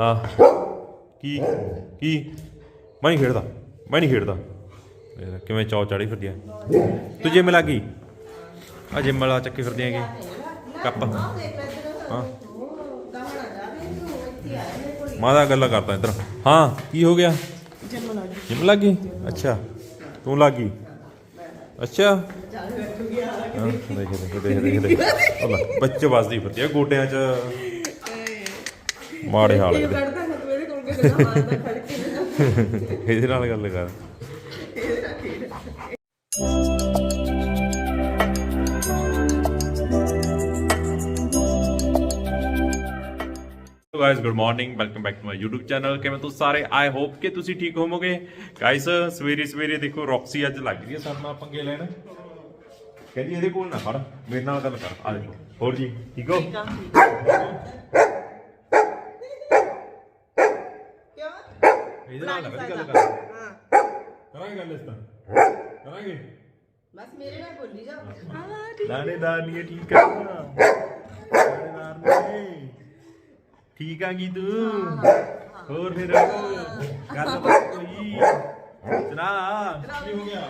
ਹਾਂ। ਕੀ ਕੀ? ਮੈਂ ਨਹੀਂ ਖੇਡਦਾ। ਮੈਂ ਨਹੀਂ ਖੇਡਦਾ। ਕਿਵੇਂ ਚੌ ਚੜੀ ਫਿਰਦੀ ਆ। ਤੂੰ ਜਿੰਮ ਲੱਗੀ ਆ ਜਿੰਮ ਵਾਲਾ ਚੱਕੇ ਫਿਰਦੀ ਹੈਗੀ। ਕੱਪ। ਹਾਂ। ਮਾਦਾ ਗੱਲਾਂ ਕਰਦਾ ਇੱਧਰ। ਹਾਂ ਕੀ ਹੋ ਗਿਆ? ਜਿੰਮ ਲੱਗ ਗਈ। ਅੱਛਾ। ਤੂੰ ਲੱਗ ਗਈ? ਅੱਛਾ। ਦੇਖ ਦੇਖ ਦੇਖ ਦੇਖ। ਬੱਚੇ ਵੱਸਦੀ ਫਿਰਦੀ ਆ ਗੋਡਿਆਂ 'ਚ। ਮਾੜੇ ਹਾਲ ਇਹਦੇ ਕੱਢਦਾ ਨਾ ਤੂੰ ਇਹਦੇ ਕੋਲ ਕੇ ਗੱਲਾਂ ਮਾਰਦਾ ਖੜ ਕੇ। ਇਹਦੇ ਨਾਲ ਗੱਲ ਕਰ। Guys good morning welcome back to my YouTube channel ਕਿਵੇਂ ਤੁਸੀਂ ਸਾਰੇ? ਆਈ ਹੋਪ ਕਿ ਤੁਸੀਂ ਠੀਕ ਹੋਵੋਗੇ। ਗਾਇਸ ਸਵੇਰੇ ਸਵੇਰੇ ਦੇਖੋ ਰੌਕਸੀ ਅੱਜ ਲੱਗ ਰਹੀ ਹੈ ਸਾਡੇ ਨਾਲ ਪੰਗੇ ਲੈਣ। ਕਹਿੰਦੀ ਇਹਦੇ ਕੋਲ ਨਾ ਫੜ ਮੇਰੇ ਨਾਲ ਗੱਲ ਕਰ। ਆ ਦੇਖੋ। ਹੋਰ ਜੀ ਠੀਕ ਹੋ? ਇਹਦੇ ਨਾਲ ਗੱਲ ਕਰ ਹਾਂ ਕਰਾਂਗੇ ਗੱਲ ਇਸ ਤਾਂ ਕਰਾਂਗੇ ਬਸ ਮੇਰੇ ਨਾਲ ਬੋਲੀ ਜਾ ਲਾਣੇਦਾਰ ਨਹੀਂ ਠੀਕ ਆ ਲਾਣੇਦਾਰ ਨਹੀਂ ਠੀਕ ਆ ਕੀ ਤੂੰ ਹੋਰ ਫਿਰ ਗੱਲ ਬਾਤ ਕੋਈ ਸੁਣਾ ਕੀ ਹੋ ਗਿਆ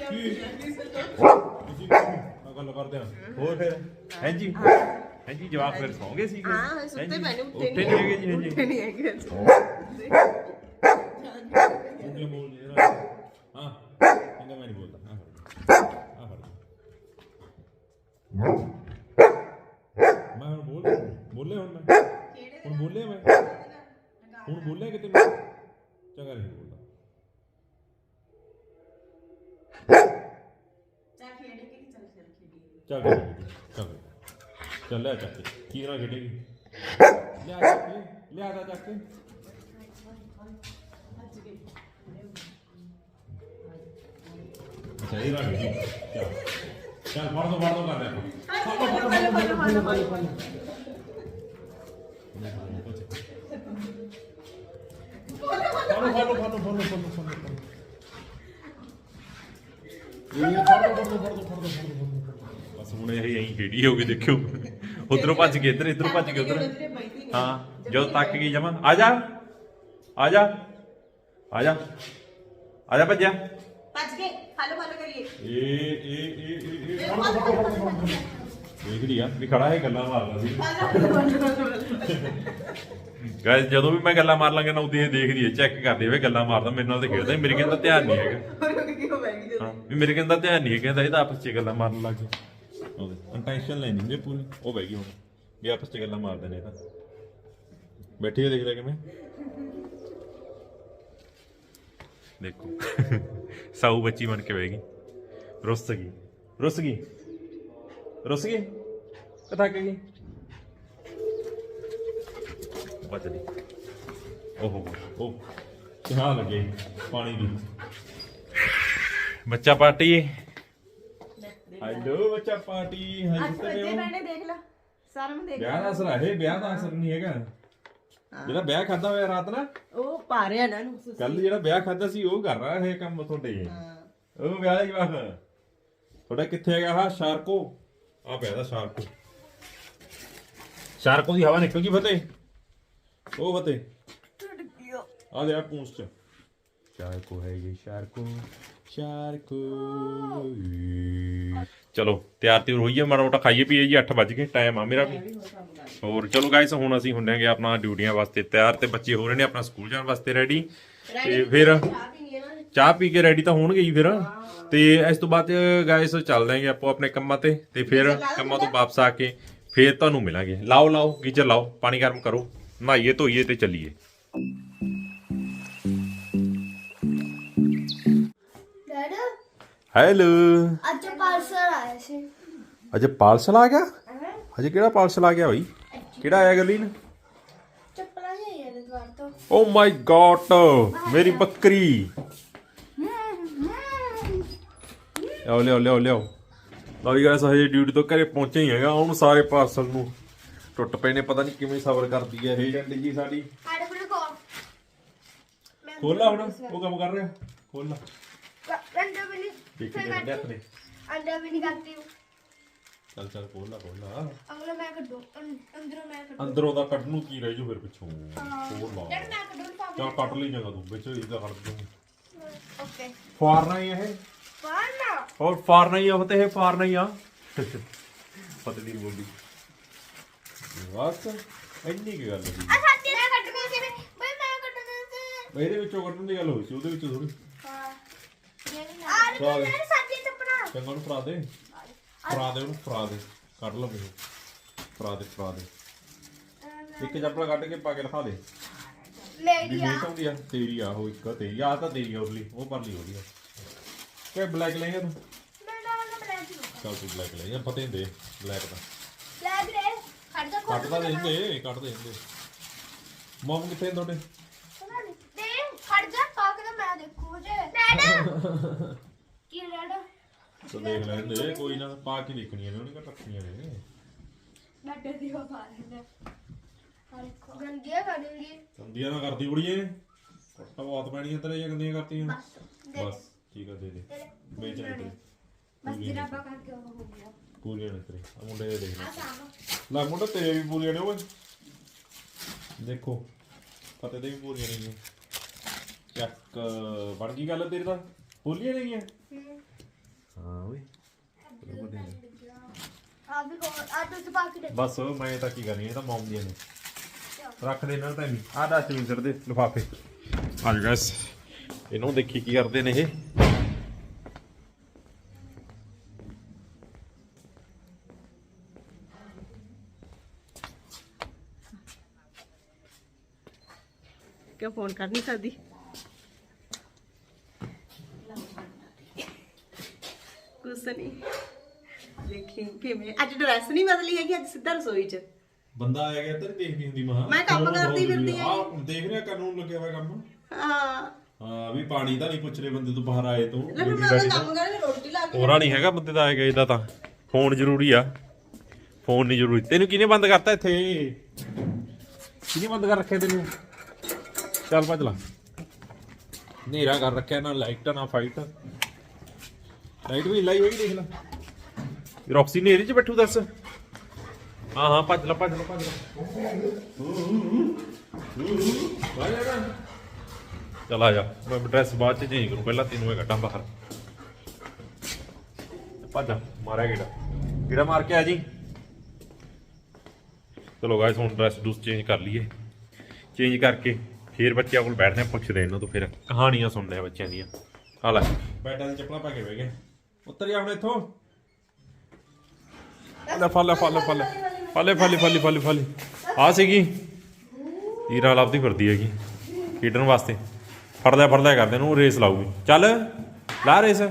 ਕੀ ਤੁਸੀਂ ਆ ਗੱਲ ਕਰਦੇ ਆ ਹੋਰ ਫਿਰ ਹਾਂਜੀ ਹਾਂਜੀ ਜਵਾਬ ਫਿਰ ਸੌਂਗੇ ਸੀ ਹਾਂ ਸੁੱਤੇ ਪੈਣੇ ਉੱਠੇ ਨਹੀਂ ਹੈਗੇ ਜੀ ਹਾਂਜੀ ਉੱਠੇ ਨਹੀਂ ਹੈਗੇ ਉਹਦੇ ਬੋਲ ਜਰਾ ਹਾਂ ਕਹਿੰਦਾ ਮੈਂ ਨਹੀਂ ਬੋਲਦਾ। ਹਾਂ ਫੜ ਮੈਂ ਹੁਣ ਬੋਲ ਬੋਲੇ ਹੁਣ ਮੈਂ? ਹੁਣ ਬੋਲੇ ਮੈਂ? ਹੁਣ ਬੋਲੇ ਕਿਤੇ ਮੈਂ? ਚੰਗਾ ਨਹੀਂ ਬੋਲਦਾ। ਚੱਲ ਖੇਡ ਕੇ ਚੱਲ ਫਿਰ ਖੇਡੀ ਚੱਲ ਖੇਡੇਗੀ, ਚੱਲ ਚੱਲ ਲੈ ਚੱਕ ਕੇ। ਨਾਲ ਖੇਡੇਗੀ? ਲਿਆ ਚੱਕ ਲਿਆ ਦਾ ਚੱਕ ਕੇ ਅੱਛਾ ਇਹ ਚੱਲ ਚੱਲ ਫੜ ਦੋ ਫੜ ਦੋ ਕਰ ਲੈ ਫੜੋ ਫੜੋ ਫੜੋ ਫੜੋ ਫੜੋ ਫੜੋ ਇਹ ਫੜੋ ਫੜੋ ਫੜੋ ਫੜੋ ਫੜੋ ਬਸ ਹੁਣ ਇਹ ਐਂ ਖੇਡੀ ਹੋ ਗਈ, ਦੇਖਿਓ। ਉਧਰੋਂ ਭੱਜ ਗਏ, ਇੱਧਰ, ਇੱਧਰੋਂ ਭੱਜ ਗਏ, ਉਧਰ। ਹਾਂ, ਜਦੋਂ ਤੱਕ ਗਈ ਜਮਾ। ਆ ਜਾ ਆ ਜਾ ਆ ਜਾ ਆ ਜਾ ਭੱਜਿਆ। ਭੱਜ ਕੇ ਹਲੋ ਹਲੋ ਕਰੀਏ। ਇਹ ਇਹ ਇਹ ਇਹ ਇਹ ਫੜੋ ਫੜੋ ਫੜੋ ਫੜੋ ਫੜੋ ਦੇਖ ਵੀ ਖੜਾ ਹੈ ਗੱਲਾਂ ਮਾਰਦਾ ਸੀ। ਗਾਇਸ ਜਦੋਂ ਵੀ ਮੈਂ ਗੱਲਾਂ ਮਾਰ ਲਾਂਗਾ ਨਾ ਉਹਦੀ ਇਹ ਦੇਖਦੀ ਹੈ ਚੈੱਕ ਕਰਦੀ ਹੈ ਵੀ ਗੱਲਾਂ ਮਾਰਦਾ ਮੇਰੇ ਨਾਲ ਤੇ ਖੇਡਦਾ ਮੇਰੇ ਕਹਿੰਦਾ ਧਿਆਨ ਨਹੀਂ ਹੈਗਾ। ਕਿਉਂ ਬੈਠ ਗਈ ਹਾਂ ਵੀ ਮੇਰੇ ਕਹਿੰਦਾ ਧਿਆਨ ਨਹੀਂ ਹੈ ਕਹਿੰਦਾ ਇਹ ਤਾਂ ਆਪਸ 'ਚ ਗੱਲਾਂ ਮਾਰਨ ਲੱਗ ਗਏ। ਉਹਦੇ ਇੰਟੈਂਸ਼ਨ ਲੈਣੀ ਹੁੰਦੀ ਹੈ ਪੂਰੀ ਉਹ ਬਹਿ ਗਈ ਹੁਣ ਵੀ ਆਪਸ 'ਚ ਗੱਲਾਂ ਮਾਰਦੇ ਨੇ ਇਹ ਤਾਂ। ਬੈਠੀ ਹੈ ਦੇਖ ਲੈ ਕਿਵੇਂ? ਦੇਖੋ। ਸਾਊ ਬੱਚੀ ਬਣ ਕੇ ਬਹਿ ਗਈ ਰੁੱਸ ਗਈ। ਰੁੱਸ ਗਈ। ਰੁੱਸ ਗਈ? ਕਥਾ ਗਈ? ਬਚਦੀ ਓਹੋ ਉਹ ਕਿਹਾ ਲੱਗੇ ਪਾਣੀ ਦੀ। ਬੱਚਾ ਪਾਰਟੀ ਹੈਲੋ ਬੱਚਾ ਪਾਰਟੀ। ਹਾਂ ਅੱਜ ਬੱਚੇ ਬੈਠੇ ਦੇਖ ਲੈ। ਸਾਰਾ ਮੈਂ ਦੇਖ ਵਿਆਹ ਦਾ ਅਸਰ ਹੈ ਵਿਆਹ ਦਾ ਅਸਰ ਨਹੀਂ ਹੈਗਾ। ਜਿਹੜਾ ਵਿਆਹ ਖਾਦਾ ਹੋਇਆ ਰਾਤ ਨਾ? ਉਹ ਪਾ ਰਿਹਾ ਨਾ ਨੂੰ ਸੁਸੀ। ਕੱਲ ਜਿਹੜਾ ਵਿਆਹ ਖਾਦਾ ਸੀ ਉਹ ਕਰ ਰਿਹਾ ਇਹ ਕੰਮ ਤੁਹਾਡੇ। ਉਹ ਵਿਆਹ ਦਾ ਜਵਾਬ ਤੁਹਾਡਾ ਕਿੱਥੇ ਹੈਗਾ ਆਹ? ਸ਼ਾਰਕੋ। ਆ ਪਿਆ ਦਾ ਸ਼ਾਰਕੋ। ਸ਼ਾਰਕੋ ਦੀ ਹਵਾ ਨਿਕਲ ਗਈ ਫਤਿਹ। ਉਹ ਫਤਿਹ। ਆ ਦੇ ਆ ਪੂੰਛ ਚ। ਸ਼ਾਰਕੋ ਹੈ ਇਹ ਸ਼ਾਰਕੋ। ਸ਼ਾਰਕੋ ਚਲੋ ਤਿਆਰ ਤਿਉਰ ਹੋਈਏ ਮਾੜਾ ਮੋਟਾ ਖਾਈਏ ਪੀਏ ਜੀ 8 ਵੱਜ ਗਏ ਟਾਈਮ ਆ ਮੇਰਾ ਵੀ। ਹੋਰ ਚਲੋ ਗਾਇਸ ਹੁਣ ਅਸੀਂ ਹੁੰਡਾਂਗੇ ਆਪਣਾ ਡਿਊਟੀਆਂ ਵਾਸਤੇ ਤਿਆਰ ਤੇ ਬੱਚੇ ਹੋ ਰਹੇ ਨੇ ਆਪਣਾ ਸਕੂਲ ਜਾਣ ਵਾਸਤੇ ਰੈਡੀ ਤੇ ਫਿਰ ਚਾਹ ਪੀ ਕੇ ਰੈਡੀ ਤਾਂ ਹੋਣਗੇ ਹੀ ਫਿਰ। ਤੇ ਇਸ ਤੋਂ ਬਾਅਦ ਗਾਇਸ ਚੱਲਦੇ ਆਂਗੇ ਆਪੋ ਆਪਣੇ ਕੰਮਾਂ ਤੇ ਤੇ ਫਿਰ ਕੰਮਾਂ ਤੋਂ ਵਾਪਸ ਆ ਕੇ ਫਿਰ ਤੁਹਾਨੂੰ ਮਿਲਾਂਗੇ। ਲਾਓ ਲਾਓ ਗੀਜ਼ਰ ਲਾਓ ਪਾਣੀ ਗਰਮ ਕਰੋ ਨਹਾਈਏ ਧੋਈਏ ਤੇ ਚੱਲੀਏ। ਹੈਲੋ ਅੱਜ ਪਾਰਸਲ ਆਇਆ ਸੀ। ਅਜੇ ਪਾਰਸਲ ਆ ਗਿਆ? ਅਜੇ ਕਿਹੜਾ ਪਾਰਸਲ ਆ ਗਿਆ ਬਈ? ਕਿਹੜਾ ਆਇਆ ਗਲੀਨ ਚੱਪਲਾਂ ਚਾਹੀਏ ਨੇ ਦੁਆਰ ਤੋਂ। ਓ ਮਾਈ ਗॉड ਮੇਰੀ ਬੱਕਰੀ। ਲਿਆਓ ਲਿਆਓ ਲਿਆਓ ਲਿਆਓ। ਲਓ ਜੀ ਗਾਇਸ ਹਜੇ ਡਿਊਟੀ ਤੋਂ ਘਰੇ ਪਹੁੰਚੇ ਹੀ ਹੈਗਾ ਹੁਣ ਸਾਰੇ ਪਾਰਸਲ ਨੂੰ ਟੁੱਟ ਪਏ ਨੇ ਪਤਾ ਨਹੀਂ ਕਿਵੇਂ ਸਬਰ ਕਰਦੀ ਹੈ ਇਹ। ਜੰਡੀ ਜੀ ਸਾਡੀ। ਕੋਲ ਕੋ ਖੋਲਾ ਹੁਣ ਉਹ ਕੰਮ ਕਰ ਰਿਹਾ। ਖੋਲਾ ਅੰਡਾ ਵੀ ਨਹੀਂ ਠੀਕ ਹੈ ਠੰਡੇ ਹੱਥ ਨੇ। ਅੰਡਾ ਵੀ ਨਹੀਂ ਕਰਤੀ ਹੂੰ ਚੱਲ ਚੱਲ ਖੋਲ ਲਾ ਖੋਲ ਲਾ। ਅਗਲਾ ਮੈਂ ਕੱਢੂ ਅੰ- ਅੰਦਰੋਂ ਮੈਂ ਕੱਢੂ। ਅੰਦਰੋਂ ਦਾ ਕੱਢ ਨੂੰ ਕੀ ਰਹਿ ਜੂ ਫਿਰ ਪਿੱਛੋਂ? ਖੋਲ ਲਾ। ਡੈਡ ਮੈਂ ਕੱਢੂ ਲਿਫਾਫੇ ਚੱਲ ਕੱਟ ਲਈ ਜਗਾ ਤੂੰ ਵਿੱਚ ਇਹਦਾ ਕੱਢ ਦੂੰ ਓਕੇ। ਫਾਰਨਾ ਹੀ ਇਹ? ਪਾਣਾ ਹੋਰ ਫਾਰਨਾ ਹੀ ਆ ਉਹ ਤੇ ਇਹ ਫਾਰਨਾ ਹੀ ਆ। ਪਤਲੀ ਬੋਲੀ। ਬਸ ਇੰਨੀ ਕੀ ਗੱਲ ਹੈ ਆ ਸਾਡੀ ਨਾ ਕੱਢਣਾ ਕਿਵੇਂ ਬਈ ਮੈਂ ਕੱਢਣਾ ਤੇ ਇਹਦੇ ਵਿੱਚੋਂ ਕੱਢਣ ਦੀ ਗੱਲ ਹੋਈ ਸੀ ਉਹਦੇ ਵਿੱਚੋਂ ਥੋੜੀ ਚੱਲ। ਲੈ ਸਾਡੀ ਚੱਪਣਾ ਚੰਗਾ ਉਹਨੂੰ ਫਰਾ ਦੇ। ਫਰਾ ਦੇ ਉਹਨੂੰ ਫਰਾ ਦੇ। ਕੱਢ ਲਓ ਮੈਨੂੰ। ਫਰਾ ਦੇ ਫਰਾ ਦੇ। ਇੱਕ ਚੱਪਲ ਕੱਢ ਕੇ ਪਾ ਕੇ ਰਖਾ ਦੇ। ਮੇਰੀ ਆ ਮੇਰੀ ਆ। ਤੇਰੀ ਆ ਉਹ ਇੱਕ ਤੇਰੀ ਆ ਤਾਂ ਤੇਰੀ ਆ ਉਹਲੀ ਉਹ ਪਰ ਲਈ ਉਹਦੀ ਆ। ਕਿ ਬਲੈਕ ਲੈਂਗਾ ਤੂੰ? ਮੈਂ ਨਾ ਨਾ ਬਲੈਕ ਲਊਂਗਾ। ਚੱਲ ਤੂੰ ਬਲੈਕ ਲੈ ਜਾਂ ਪਤੇ ਦੇ। ਬਲੈਕ ਦਾ ਲੈ ਵੀਰੇ ਖੜ ਜਾ ਕੱਟ ਤਾਂ ਦੇਂਦੇ ਕੱਟ ਦੇਂਦੇ ਮਮ ਕਿੱਥੇ ਤੁਹਾਡੇ? ਨੀ। ਦੇ ਖੜ ਜਾ ਪਾ ਕੇ ਮੈਂ ਦੇਖੂ ਜੇ ਡੈਡ ਕੀ ਡੈਡ? ਤਾਂ ਦੇਖ ਲੈਂਦੇ ਕੋਈ ਨਾ ਪਾ ਕੇ ਦੇਖਣੀਆਂ ਨੇ ਉਹਨੇ ਕਾ ਰੱਖਣੀਆਂ ਨੇ ਡਾਟੇ ਦੀ ਉਹ ਪਾ ਲੈਂਦੇ। ਹਾਂ ਦੇਖੋ ਗੰਦੀਆਂ ਕਰੂੰਗੀ ਸੰਦੀਆਂ ਨਾ ਕਰਦੀ ਕੁੜੀਏ ਕੱਟਾ ਬਹੁਤ ਪੈਣੀਆਂ ਤੇਰੇ ਜਾਂ ਗੰਦੀਆਂ ਕਰਤੀਆਂ। ਦੇ। ਬਸ ਠੀਕ ਆ ਦੇ ਦੇ। ਵੇਚ ਲੈ ਤੇਰੇ। ਬਸ ਜਰਾਬਾ ਕਰਕੇ ਉਹ ਹੋ ਗਿਆ ਪੂਰੀਆਂ ਨੇ ਤੇਰੇ। ਆ ਮੁੰਡੇ ਦੇ ਦੇਖ ਲੈ। ਆ ਸਾਮ ਲੈ ਮੁੰਡਾ ਤੇਰੇ ਵੀ ਪੂਰੀਆਂ ਨੇ ਓਏ। ਦੇਖੋ ਫਤਿਹ ਦੇ ਵੀ ਪੂਰੀਆਂ ਨੇ ਚੱਕ ਬਣ ਗਈ ਗੱਲ ਤੇਰੀ ਤਾਂ? ਪੂਰੀਆਂ ਨਹੀਂ ਹੈ ਓਏ। ਆ ਵੀ ਹੋਰ ਆ ਤੂੰ ਪਾ ਕੇ ਦੇ ਬਸ ਮੈਂ ਤਾਂ ਕੀ ਕਰਨੀ ਇਹ ਤਾਂ ਮੌਮ ਦੀਆਂ ਨੇ। ਰੱਖ ਦੇ ਇਹਨਾਂ ਤਾਂ ਨਹੀਂ ਆ ਡਸਟਬਿਨ ਦੇ ਲਿਫਾਫੇ। ਆ ਜਾ ਗਾਇਸ ਇਹਨੂੰ ਦੇਖੀ ਕੀ ਕਰਦੇ ਨੇ ਇਹ। ਕਿਉਂ ਫੋਨ ਕਰ ਨਹੀਂ ਸਕਦੀ? ਕੁਛ ਨਹੀਂ ਦੇਖੀ ਕਿਵੇਂ। ਅੱਜ ਡਰੈਸ ਨਹੀਂ ਬਦਲੀ ਹੈਗੀ ਅੱਜ ਸਿੱਧਾ ਰਸੋਈ 'ਚ। ਬੰਦਾ ਆਇਆ ਗਿਆ ਇੱਧਰ ਦੇਖਦੀ ਹੁੰਦੀ ਮਹਾ ਮੈਂ ਕੰਮ ਕਰਦੀ ਫਿਰਦੀ ਆ। ਦੇਖ ਰਿਹਾ ਕਾਨੂੰਨ ਲੱਗਿਆ ਹੋਇਆ ਕੰਮ? ਹਾਂ। ਹਾਂ ਵੀ ਪਾਣੀ ਤਾਂ ਨਹੀਂ ਪੁੱਛ ਰਹੇ ਬੰਦੇ ਤੋਂ ਬਾਹਰ ਆਏ ਤੋਂ। ਲੈ ਫਿਰ ਮੈਂ ਉਹਦਾ ਕੰਮ ਕਰਾਂ ਰੋਟੀ ਲਾ ਕੇ ਹੋਰਾ ਨਹੀਂ ਹੈਗਾ ਬੰਦੇ ਦਾ ਆਏਗਾ ਇਹਦਾ ਤਾਂ। ਫੋਨ ਜ਼ਰੂਰੀ ਆ। ਫੋਨ ਨਹੀਂ ਜ਼ਰੂਰੀ। ਤੈਨੂੰ ਕਿਹਨੇ ਬੰਦ ਕਰਤਾ ਇੱਥੇ? ਕਿਹਨੇ ਬੰਦ ਕਰ ਰੱਖਿਆ ਤੈਨੂੰ? ਚੱਲ ਭੱਜ ਲਾ। ਹਨੇਰਾ ਕਰ ਰੱਖਿਆ ਨਾ ਲਾਈਟ ਨਾ ਫਾਈਟ। ਲਾਈਟ ਵੀ ਲਾਈ ਹੋਈ ਦੇਖ ਲੈ। ਰੌਕਸੀ ਨੇਰੇ 'ਚ ਬੈਠੂ ਦੱਸ। ਹਾਂ ਹਾਂ ਭੱਜ ਲਾ ਭੱਜ ਲਾ ਭੱਜ ਲਾ। ਭਾਈ ਆ ਜਾ ਚਲ ਆ ਜਾ। ਮੈਂ ਡਰੈਸ ਬਾਅਦ ਚ ਚੇਂਜ ਕਰੂੰ ਪਹਿਲਾਂ ਤੈਨੂੰ ਮੈਂ ਕੱਢਾਂ ਬਾਹਰ। ਭੱਜ ਜਾ, ਮਾਰਿਆ ਗੇੜਾ। ਗੇੜਾ ਮਾਰ ਕੇ ਆ ਜੀ। ਚਲੋ ਗਾਇਸ ਹੁਣ ਡਰੈਸ ਡੂਸ ਚੇਂਜ ਕਰ ਲਈਏ। ਚੇਂਜ ਕਰਕੇ ਫੇਰ ਬੱਚਿਆਂ ਕੋਲ ਬੈਠਦੇ ਆ ਪੁੱਛਦੇ ਇਹਨਾਂ ਤੋਂ ਫਿਰ। ਕਹਾਣੀਆਂ ਸੁਣਦੇ ਆ ਬੱਚਿਆਂ ਦੀਆਂ। ਆ ਲੈ। ਬੈਡਾਂ ਦੀ ਚੱਪਲਾਂ ਪਾ ਕੇ ਬਹਿ ਗਏ। ਉੱਤਰ ਜਾ ਹੁਣ ਇੱਥੋਂ। ਲੈ ਫਲ ਫਲ ਫਲ ਫਲੇ ਫਲੇ ਫਲੇ ਫਲੇ ਫਲੇ ਆ ਸੀਗੀ। ਹੀਰਾ ਲੱਭਦੀ ਫਿਰਦੀ ਹੈਗੀ। ਖੇਡਣ ਵਾਸਤੇ। ਫੜ ਲਿਆ ਕਰਦੇ ਨੂੰ, ਰੇਸ ਲਾਊਗੀ। ਚੱਲ, ਲਾ ਰੇਸ।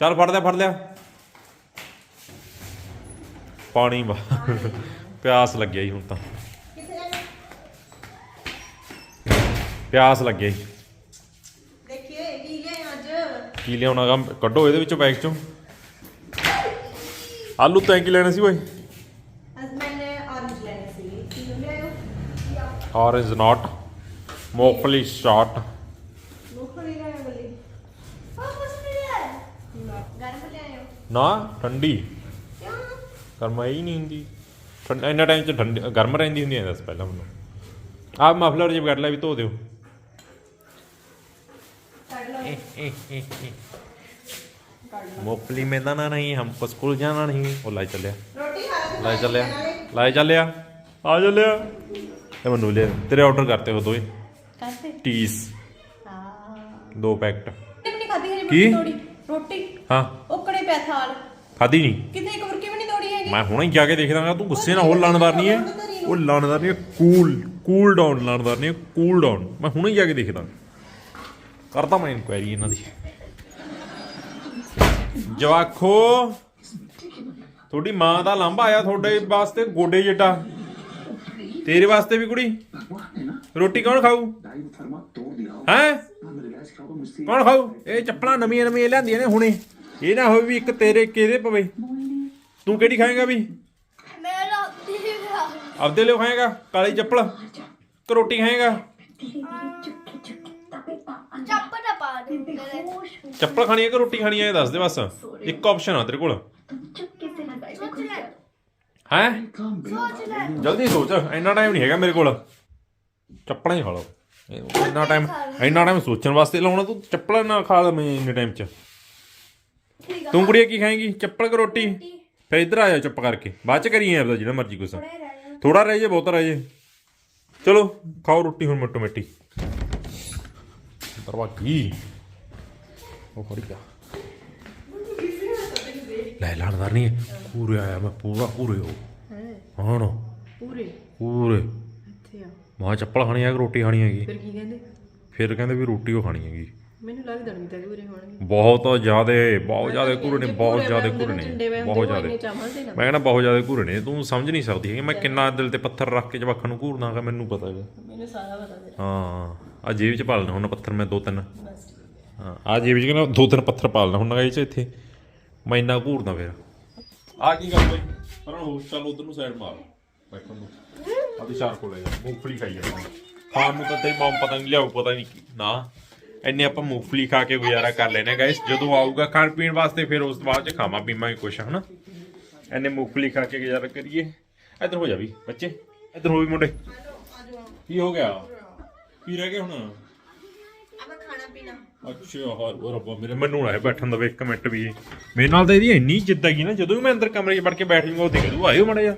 ਚੱਲ, ਫੜ ਲਿਆ ਫੜ ਲਿਆ। ਪਾਣੀ ਪਿਆਸ ਲੱਗਿਆ ਜੀ ਹੁਣ ਤਾਂ। ਪਿਆਸ ਲੱਗਿਆ ਜੀ ਕੀ ਲਿਆਉਣਾ ਗਾ? ਕੱਢੋ ਇਹਦੇ ਵਿੱਚੋਂ ਬੈਗ ਚੋਂ। ਆਲੂ ਤੈਂ ਕੀ ਲੈਣੇ ਸੀ ਓਏ ਅੱਜ ਮੈਨੇ orange ਲੈਣੇ ਸੀ। ਕੀ ਲੈ ਆਇਓ orange not ਮੂੰਗਫਲੀ ਸ਼ਾਟ ਮੂੰਗਫਲੀ ਲੈ ਆਇਓ ਬੱਲੀ? ਆ ਕੁਛ ਨਹੀਂ ਹੈ ਗਰਮ ਲੈ ਆਇਓ ਨਾ ਠੰਡੀ। ਕਿਉਂ? ਗਰਮ ਹੀ ਨਹੀਂ ਹੁੰਦੀ। ਠੰਡ ਇੰਨਾ ਟਾਈਮ ਚ ਠੰਡੀ ਗਰਮ ਰਹਿੰਦੀ ਹੁੰਦੀ ਐ ਦੱਸ ਪਹਿਲਾਂ ਮੈਨੂੰ। ਆਹ ਮਫਲਰ ਜੇ ਕੱਢ ਲੈ ਵੀ ਧੋ ਦਿਓ। मोपली मैदाना नहीं हमको स्कूल जाना नहीं वो लाई चलिया लाई चलिया लाई चलिया आ चलिया ए मनु ले तेरे ऑर्डर करते हो दो ही करते टीस दो पैकेट नहीं खाती हरी की रोटी हां ओकड़े पे थाल ਖਾਦੀ ਨਹੀਂ ਕਿਤੇ ਇੱਕ ਵਰਕੀ ਵੀ ਨਹੀਂ ਤੋੜੀ ਹੈਗੀ ਮੈਂ ਹੁਣੇ ਜਾ ਕੇ ਦੇਖਦਾਗਾ ਤੂੰ ਗੁੱਸੇ ਨਾਲ ਹੋ ਲਾਣਦਾਰ ਨਹੀਂ ਹੈ ਉਹ ਲਾਣਦਾਰ ਨਹੀਂ ਕੂਲ ਕੂਲ ਡਾਊਨ ਲਾਣਦਾਰ ਨਹੀਂ ਕੂਲ ਡਾਊਨ ਮੈਂ ਹੁਣੇ ਜਾ ਕੇ ਦੇਖਦਾ ਕਰਦਾ ਮੈਂ ਇਨਕੁਆਇਰੀ ਇਹਨਾਂ ਦੀ। ਜਵਾਖੋ ਤੁਹਾਡੀ ਮਾਂ ਦਾ ਲਾਂਭਾ ਆਇਆ ਤੁਹਾਡੇ ਵਾਸਤੇ ਗੋਡੇ ਜਿੱਡਾ। ਤੇਰੇ ਵਾਸਤੇ ਵੀ ਕੁੜੀ। ਰੋਟੀ ਕੌਣ ਖਾਊ? ਹੈ? ਕੌਣ ਖਾਊ? ਇਹ ਚੱਪਲਾਂ ਨਵੀਆਂ ਨਵੀਆਂ ਲਿਆਂਦੀਆਂ ਨੇ ਹੁਣੇ। ਇਹ ਨਾ ਹੋਵੇ ਵੀ ਇੱਕ ਤੇਰੇ ਕਿਹਦੇ ਪਵੇ। ਤੂੰ ਕਿਹੜੀ ਖਾਏਗਾ ਵੀ? ਆਪਦੇ ਲਈ ਖਾਏਗਾ? ਕਾਲੀ ਚੱਪਲ? ਕਿ ਰੋਟੀ ਖਾਏਗਾ? ਚੱਪਲ ਖਾਣੀ ਹੈ ਕਿ ਰੋਟੀ ਖਾਣੀ ਹੈ? ਇਹ ਦੱਸ ਦੇ ਬਸ। ਇੱਕ ਆਪਸ਼ਨ ਆ ਤੇਰੇ ਕੋਲ। ਹੈ? ਜਲਦੀ ਸੋਚ। ਇੰਨਾ ਟਾਈਮ ਨਹੀਂ ਹੈਗਾ ਮੇਰੇ ਕੋਲ। ਚੱਪਲਾਂ ਹੀ ਖਾ ਲਓ। ਇਹ- ਇੰਨਾ ਟਾਈਮ ਇੰਨਾ ਟਾਈਮ ਸੋਚਣ ਵਾਸਤੇ ਲਾਉਣਾ ਤੂੰ ਚੱਪਲਾਂ ਨਾ ਖਾ ਲੈ ਮੈਂ ਇੰਨੇ ਟਾਈਮ ਚ। ਤੂੰ ਕੁੜੀਏ ਕੀ ਖਾਏਂਗੀ? ਚੱਪਲ ਕਿ ਰੋਟੀ? ਫਿਰ ਇੱਧਰ ਆ ਜਾ ਚੁੱਪ ਕਰਕੇ। ਬਾਅਦ ਚ ਕਰੀਏ ਆਪਦਾ ਜਿਹੜਾ ਮਰਜ਼ੀ ਕੁਛ। ਥੋੜੇ ਰਹਿ ਜੇ। ਬਹੁਤਾ ਰਹਿ ਜੇ। ਚਲੋ ਖਾਓ ਰੋਟੀ ਹੁਣ ਮਿੱਟੋ ਮਿੱਟੀ ਦਰਵਾਜ਼ੀ ਉਹ ਖੜੀ ਗਿਆ ਲੈ ਲੜਦਾ ਨਹੀਂ ਪੂਰੇ ਆਇਆ ਮੈਂ ਪੂਰਾ ਪੂਰੇ ਹੋ। ਹਾਂ? ਪੂਰੇ? ਪੂਰੇ। ਇੱਥੇ ਆ ਮਾਂ ਚੱਪਲ ਖਾਣੀ ਹੈ ਕਿ ਰੋਟੀ ਖਾਣੀ ਹੈਗੀ? ਫਿਰ ਕੀ ਕਹਿੰਦੇ? ਫਿਰ ਕਹਿੰਦੇ ਵੀ ਰੋਟੀ ਉਹ ਖਾਣੀ ਹੈਗੀ। ਮੈਨੂੰ ਲੱਗਦਾ ਨਹੀਂ ਤਾਂ ਪੂਰੇ ਹੋਣਗੇ। ਬਹੁਤ ਜ਼ਿਆਦੇ ਬਹੁਤ ਜ਼ਿਆਦੇ ਘੁਰੇ ਨੇ ਬਹੁਤ ਜ਼ਿਆਦੇ ਘੁਰੇ ਨੇ ਬਹੁਤ ਜ਼ਿਆਦੇ। ਮੈਂ ਕਹਿੰਦਾ ਬਹੁਤ ਜ਼ਿਆਦਾ ਘੁਰੇ ਨੇ ਤੂੰ ਸਮਝ ਨਹੀਂ ਸਕਦੀ ਕਿ ਮੈਂ ਕਿੰਨਾ ਦਿਲ ਤੇ ਪੱਥਰ ਰੱਖ ਕੇ ਜਵਾਖਾਂ ਨੂੰ ਘੂਰਨਾ ਹੈਗਾ ਮੈਨੂੰ ਪਤਾ ਹੈਗਾ। ਮੈਨੂੰ ਸਾਰਾ ਪਤਾ ਤੇਰਾ। ਹਾਂ ਆ ਜੇਬ 'ਚ ਪਾ ਲੈਣਾ ਹੁਣ ਪੱਥਰ ਮੈਂ ਦੋ ਤਿੰਨ। ਬਸ। ਹਾਂ। ਆ ਜੇਬ 'ਚ ਕਹਿੰਦਾ ਦੋ ਤਿੰਨ ਪੱਥਰ ਪਾ ਲੈਣਾ ਹੁਣ ਗਾਈ 'ਚ ਇੱਥੇ। ਮੈਂ ਇੰਨਾ ਘੂਰਦਾ ਫਿਰ ਆ ਕੀ ਗੱਲ ਬਈ? ਪਰ ਉਹ ਚੱਲ ਉਧਰ ਨੂੰ ਸਾਈਡ ਮਾਰ। ਬੈਠਣ ਨੂੰ। ਆਦੀ ਸ਼ਾਰ ਕੋਲ ਜਾ ਮੂੰਗਫਲੀ ਖਾਈ ਜਾ ਖਾਣ ਨੂੰ ਤਾਂ ਤੇ ਮਮ ਪਤਾ ਨਹੀਂ ਲਿਆਉ ਪਤਾ ਨਹੀਂ ਨਾ। ਇੰਨੇ ਆਪਾਂ ਮੂੰਗਫਲੀ ਖਾ ਕੇ ਗੁਜ਼ਾਰਾ ਕਰ ਲੈਣਾ ਗਾਇਸ ਜਦੋਂ ਆਊਗਾ ਖਾਣ ਪੀਣ ਵਾਸਤੇ, ਫਿਰ ਉਸ ਤੋਂ ਬਾਅਦ ਚ ਖਾਵਾਂ ਪੀਵਾਂਗੇ ਕੁਛ ਹਨਾ। ਇੰਨੇ ਮੂੰਗਫਲੀ ਖਾ ਕੇ ਗੁਜ਼ਾਰਾ ਕਰੀਏ। ਇੱਧਰ ਹੋ ਜਾ ਵੀ, ਬੱਚੇ। ਇੱਧਰ ਹੋ ਵੀ ਮੁੰਡੇ। ਕੀ ਹੋ ਗਿਆ? ਕੀ ਰਹਿ ਗਿਆ ਹੁਣ? ਪੀਣਾ। ਅੱਛਾ ਹਾਂ ਰੱਬਾ ਮੇਰੇ ਮੈਨੂੰ ਨਾ ਇਹ ਬੈਠਣ ਦਵੇ ਇੱਕ ਮਿੰਟ ਵੀ। ਮੇਰੇ ਨਾਲ ਤਾਂ ਇਹਦੀ ਇੰਨੀ ਜਿੱਦ ਹੈਗੀ ਨਾ ਜਦੋਂ ਵੀ ਮੈਂ ਅੰਦਰ ਕਮਰੇ 'ਚ ਵੜ ਕੇ ਬੈਠ ਜਾਊਂਗਾ ਉਹ ਦੇਖ ਲੂ ਆਇਓ ਮੜਾ ਜਾ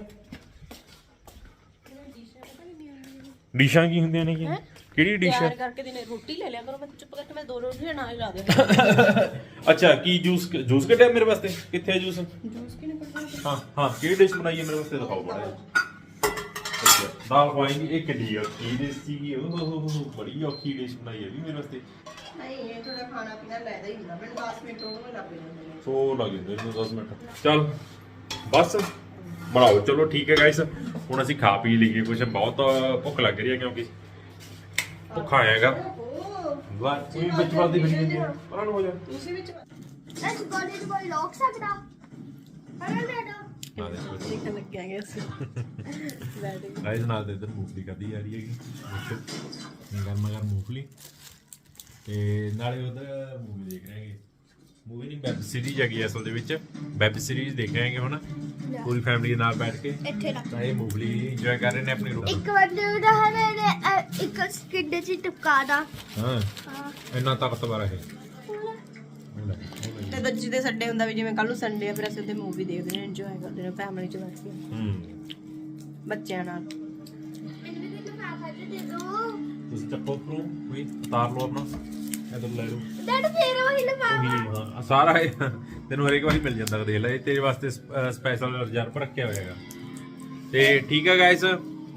ਡਿਸ਼ਾਂ ਕੀ ਹੁੰਦੀਆਂ ਨੇ ਕੀ? ਕਿਹੜੀ ਡਿਸ਼? ਤਿਆਰ ਕਰਕੇ ਦਿਨੇ ਰੋਟੀ ਲੈ ਲਿਆ ਕਰੋ ਮੈਂ ਚੁੱਪ ਕਰਕੇ ਮੈਂ ਦੋ ਰੋਟੀਆਂ ਨਾਲ ਹੀ ਲਾ ਦੇ ਅੱਛਾ ਕੀ ਜੂਸ ਜੂਸ ਕੱਢਿਆ ਮੇਰੇ ਵਾਸਤੇ? ਕਿੱਥੇ ਹੈ ਜੂਸ? ਜੂਸ ਕਿਨੇ ਪੜਦਾ ਹਾਂ ਹਾਂ ਕਿਹੜੀ ਡਿਸ਼ ਬਣਾਈ ਹੈ ਮੇਰੇ ਵਾਸਤੇ? ਦਿਖਾਓ ਬੜਾ ਅੱਛਾ ਦਾਲ ਖਵਾਏਗੀ ਇਹ ਕਿੱਡੀ ਔਖੀ ਡਿਸ਼ ਸੀਗੀ। ਉਹ ਹੋ ਹੋ ਹੋ ਬੜੀ ਔਖੀ ਡਿਸ਼ ਬਣਾਈ ਹੈ ਵੀ ਮੇਰੇ ਵਾਸਤੇ। ਨਹੀਂ ਇਹ ਥੋੜਾ ਖਾਣਾ ਪੀਣਾ ਲੈਦਾ ਹੀ ਹੁੰਦਾ। ਮੈਨੂੰ 10 ਮਿੰਟ ਉਹਨੂੰ ਲੱਗ ਜਾਂਦੇ ਨੇ। ਸੋ ਲੱਗ ਜਾਂਦੇ ਨੇ 10 ਮਿੰਟ। ਚੱਲ ਬਸ। ਬਣਾਓ। ਚਲੋ ਠੀਕ ਹੈ ਗਾਇਸ ਹੁਣ ਅਸੀਂ ਖਾ ਪੀ ਲਈਏ ਕੁਝ ਬਹੁਤ ਭੁੱਖ ਲੱਗ ਰਹੀ ਹੈ ਕਿਉਂਕਿ ਭੁੱਖਾ ਆਏਗਾ ਵਾਹ ਕੋਈ ਵਿੱਚ ਵੱਲਦੀ ਫਿਰੀ ਜਾਂਦੀ ਹੈ। ਪਰਾਂ ਨੂੰ ਹੋ ਜਾ। ਤੁਸੀਂ ਵਿੱਚ ਇਸ ਗੋਲੀ ਨੂੰ ਕੋਈ ਲੋਕ ਸਕਦਾ? ਅਰੇ ਡਾਡਾ ਦੇਖਣ ਲੱਗ ਗਿਆ ਬੈਠ ਗਏ ਗਾਇਸ ਨਾਲ ਤੇ ਇਧਰ ਮੂੰਗਫਲੀ ਕਰਦੀ ਜਾ ਰਹੀ ਹੈਗੀ। ਗਰਮਾ ਗਰਮ ਮੂੰਗਫਲੀ। ਤੇ ਨਾਲੇ ਉਧਰ ਮੂਵੀ ਦੇਖ ਰਹੇ ਹੈਗੇ। ਮੂਵੀ ਨਹੀਂ ਵੈਬ ਸੀਰੀਜ਼ ਹੈਗੀ ਅਸਲ ਦੇ ਵਿੱਚ। ਵੈਬ ਸੀਰੀਜ਼ ਦੇਖ ਰਹੇ ਹੈਗੇ ਹੁਣ ਪੂਰੀ ਫੈਮਿਲੀ ਦੇ ਨਾਲ ਬੈਠ ਕੇ। ਇੱਥੇ ਰੱਖ। ਤਾਂ ਇਹ ਮੂਵੀ ਇੰਜੋਏ ਕਰ ਰਹੇ ਨੇ ਆਪਣੀ ਰੋਟੀ। ਇੱਕ ਬੰਦੇ ਦਾ ਹੈ ਨੇ ਇੱਕ ਸਕਿੱਡ ਚ ਟੁਕਾ ਦਾ। ਹਾਂ। ਹਾਂ। ਇੰਨਾ ਤਾਕਤਵਰ ਹੈ ਲੈ, ਲੈ। ਤੇ ਦੂਜੀ ਦੇ ਸੰਡੇ ਹੁੰਦਾ ਵੀ ਜਿਵੇਂ ਕੱਲ ਨੂੰ ਸੰਡੇ ਆ ਫਿਰ ਅਸੀਂ ਉੱਥੇ ਮੂਵੀ ਦੇਖਦੇ ਨੇ ਇੰਜੋਏ ਕਰਦੇ ਨੇ ਫੈਮਿਲੀ ਚ ਬੈਠ ਕੇ। ਹੂੰ। ਬੱਚਿਆਂ ਨਾਲ। ਤੁਸੀਂ ਚੱਪੋ ਉੱਪਰੋਂ ਕੋਈ ਉਤਾਰ ਲਓ ਆਪਣਾ ਇਧਰ ਲੈ ਲਓ ਡੈਡ ਫੇਰ ਉਹੀ ਉਹੀ ਹਾਂ ਸਾਰਾ ਇਹ ਤੈਨੂੰ ਹਰੇਕ ਵਾਰੀ ਮਿਲ ਜਾਂਦਾ ਦੇਖ ਲੈ ਇਹ ਤੇਰੇ ਵਾਸਤੇ ਸਪੈਸ਼ਲ ਰਿਜ਼ਰਵ ਰੱਖਿਆ ਹੋਇਆ ਹੈਗਾ। ਤੇ ਠੀਕ ਹੈ ਗਾਇਸ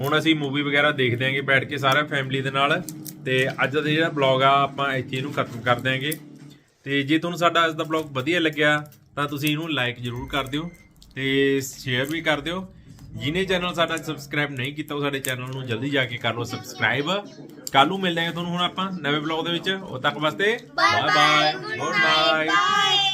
ਹੁਣ ਅਸੀਂ ਮੂਵੀ ਵਗੈਰਾ ਦੇਖਦੇ ਆਂਗੇ ਬੈਠ ਕੇ ਸਾਰੇ ਫੈਮਿਲੀ ਦੇ ਨਾਲ। ਤੇ ਅੱਜ ਦਾ ਜਿਹੜਾ ਬਲੌਗ ਆ ਆਪਾਂ ਇੱਥੇ ਇਹਨੂੰ ਖਤਮ ਕਰ ਦਿਆਂਗੇ। ਤੇ ਜੇ ਤੁਹਾਨੂੰ ਸਾਡਾ ਅੱਜ ਦਾ ਬਲੌਗ ਵਧੀਆ ਲੱਗਿਆ ਤਾਂ ਤੁਸੀਂ ਇਹਨੂੰ ਲਾਈਕ ਜ਼ਰੂਰ ਕਰ ਦਿਓ ਤੇ ਸ਼ੇਅਰ ਵੀ ਕਰ ਦਿਓ। ਜਿਹਨੇ ਚੈਨਲ ਸਾਡਾ ਸਬਸਕ੍ਰਾਈਬ ਨਹੀਂ ਕੀਤਾ ਉਹ ਸਾਡੇ ਚੈਨਲ ਨੂੰ ਜਲਦੀ ਜਾ ਕੇ ਕਰ ਲਓ ਸਬਸਕ੍ਰਾਈਬ ਕੱਲ ਨੂੰ ਮਿਲਦੇ ਹਾਂ ਤੁਹਾਨੂੰ ਹੁਣ ਆਪਾਂ ਨਵੇਂ ਬਲੌਗ ਦੇ ਵਿੱਚ। ਉਦੋਂ ਤੱਕ ਵਾਸਤੇ ਬਾਏ ਬਾਏ ਗੁੱਡ ਨਾਈਟ.